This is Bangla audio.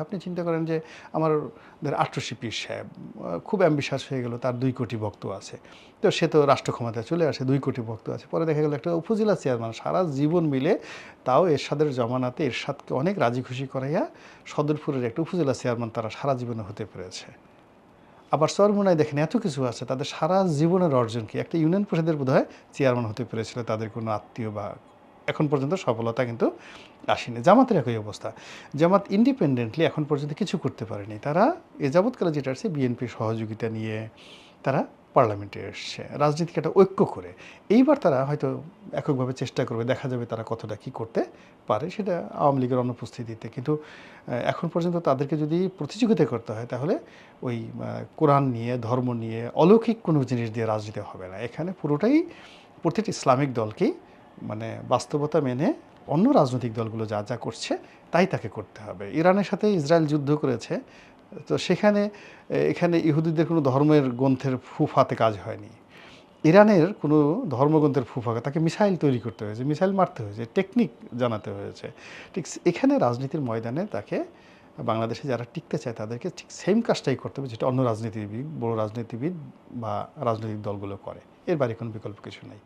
আপনি চিন্তা করেন যে আমার আট্রসি পীর সাহেব খুব অ্যাম্বিশাস হয়ে গেল, তার দুই কোটি ভক্ত আছে। তো সে তো রাষ্ট্র ক্ষমতায় চলে আসে, দুই কোটি ভক্ত আছে। পরে দেখা গেল একটা উপজেলা চেয়ারম্যান সারা জীবন মিলে তাও এরশাদের জমানাতে এরশাদকে অনেক রাজি খুশি করাইয়া সদরপুরের একটা উপজেলা চেয়ারম্যান তারা সারা জীবনে হতে পেরেছে। আবার চরমুনায় দেখেন এত কিছু আছে, তাদের সারা জীবনের অর্জন কি? একটা ইউনিয়ন পরিষদের বোধ হয় চেয়ারম্যান হতে পেরেছিল, তাদের কোনো আত্মীয় বা এখন পর্যন্ত সফলতা কিন্তু আসেনি। জামাতের একই অবস্থা। জামাত ইন্ডিপেন্ডেন্টলি এখন পর্যন্ত কিছু করতে পারেনি। তারা এ যাবৎকালে যেটা আসছে বিএনপির সহযোগিতা নিয়ে তারা পার্লামেন্টে এসছে। রাজনীতিকে একটা ঐক্য করে। এইবার তারা হয়তো এককভাবে চেষ্টা করবে, দেখা যাবে তারা কতটা কী করতে পারে সেটা আওয়ামী লীগের অনুপস্থিতিতে। কিন্তু এখন পর্যন্ত তাদেরকে যদি প্রতিযোগিতা করতে হয়, তাহলে ওই কোরআন নিয়ে, ধর্ম নিয়ে অলৌকিক কোনো জিনিস দিয়ে রাজনীতি হবে না। এখানে পুরোটাই প্রতিটি ইসলামিক দলকেই মানে বাস্তবতা মেনে অন্য রাজনৈতিক দলগুলো যা যা করছে, তাই তাকে করতে হবে। ইরানের সাথে ইসরায়েল যুদ্ধ করেছে, তো সেখানে এখানে ইহুদিদের কোনো ধর্মের গ্রন্থের ফুফাতে কাজ হয়নি। ইরানের কোনো ধর্মগ্রন্থের ফুফাকে তাকে মিসাইল তৈরি করতে হয়েছে, মিসাইল মারতে হয়েছে, টেকনিক জানাতে হয়েছে। ঠিক এখানে রাজনীতির ময়দানে তাকে বাংলাদেশে যারা টিকতে চায় তাদেরকে ঠিক সেম কাজটাই করতে হবে, যেটা অন্য রাজনীতিবিদ, বড় রাজনীতিবিদ বা রাজনৈতিক দলগুলো করে। এর বাইরে কোনো বিকল্প কিছু নেই।